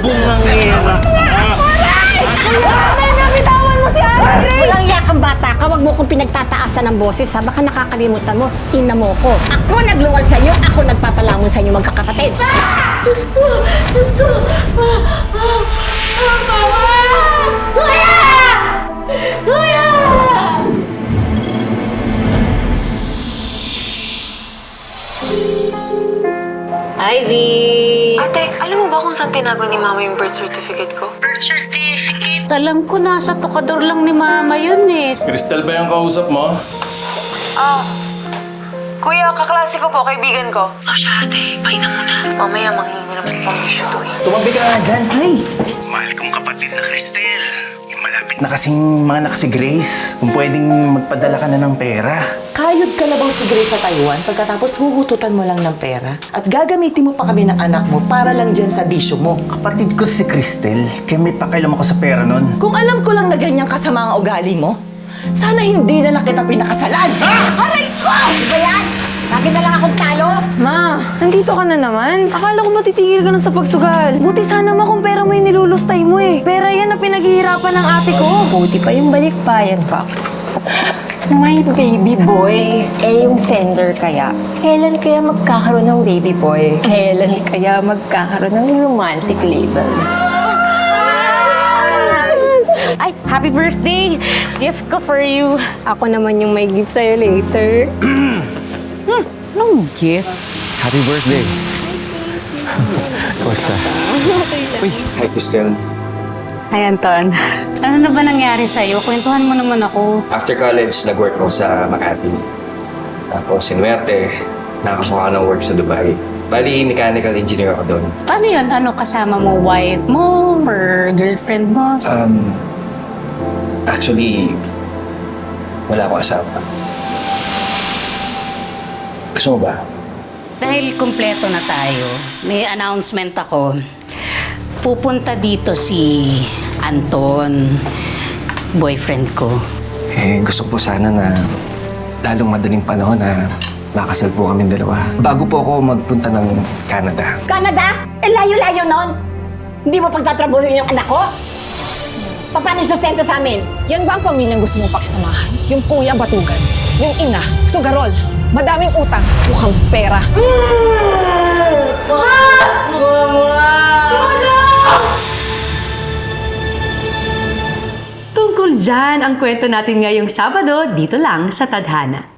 Bungangera. Aray, nabitawan mo si Ate Grace! Walang yakang bata ka, wag mo kong pinagtataasan ng boses ha. Baka nakakalimutan mo, ina mo ko. Ako nagluwal sa inyo, ako nagpapalamon sa inyo magkakapatid. Diyos ko! Diyos ko! Ah, ah, Ivy! Ate, alam mo ba kung saan tinago ni Mama yung birth certificate ko? Birth certificate. Alam ko nasa tukador lang ni Mama yun eh. Crystal ba yung kausap mo? Ah, Kuya, kaklase ko po, kaibigan ko. Oh, siya ate, pahinga muna. Mamaya manghingi naman pang tissue to eh. Tumabi ka nga dyan. Ay! Mahal kong kapatid na Cristel. Malapit na kasing mga anak si Grace. Kung pwedeng magpadala ka na ng pera. Kayod ka na bang si Grace sa Taiwan pagkatapos huhututan mo lang ng pera? At gagamitin mo pa kami ng anak mo para lang dyan sa bisyo mo. Kapatid ko si Cristel, kaya may pakialam ako sa pera nun. Kung alam ko lang na ganyan kasama ang ugali mo, sana hindi na nakita pinakasalan! Aray ko! Ano ba yan? Bakit na lang akong talo? Ma, nandito ka na naman. Akala ko matitigil ka na sa pagsugal. Buti sana ma kung pera mo yung nilulustay mo eh. Pera yan na pinaghihirapan ng ate ko. Buti pa yung balikbayan, Paps. My baby boy, eh yung sender kaya. Kailan kaya magkakaroon ng baby boy? Kailan kaya magkakaroon ng romantic label? Ay, happy birthday! Gift ko for you. Ako naman yung may gift sa'yo later. Anong gift? Happy birthday. Kamusta? Uy, hi Cristel. Hi, Anton. Ano na ba nangyari sa'yo? Kwentuhan mo naman ako. After college, nag-work ako sa Makati. Tapos, sinuwerte, nakakuha ng work sa Dubai. Bali, mechanical engineer ako doon. Paano yun? Ano kasama mo? Wife mo? Or girlfriend mo? Um, actually, wala akong asawa. Gusto mo ba? Dahil kumpleto na tayo, may announcement ako. Pupunta dito si Anton, boyfriend ko. Eh, gusto ko po sana na lalong madaling panahon na makasal po kami dalawa. Bago po ako magpunta ng Canada. Canada? Eh, layo-layo nun. Hindi mo pagtatrabuhin yung anak ko? Paano yung sustento sa amin? Yan ba ang pamilyang gusto mo pakisamahan? Yung kuya batugan, yung ina, sugarol, madaming utang, mukhang pera. Tungkol dyan ang kwento natin ngayong Sabado dito lang sa Tadhana.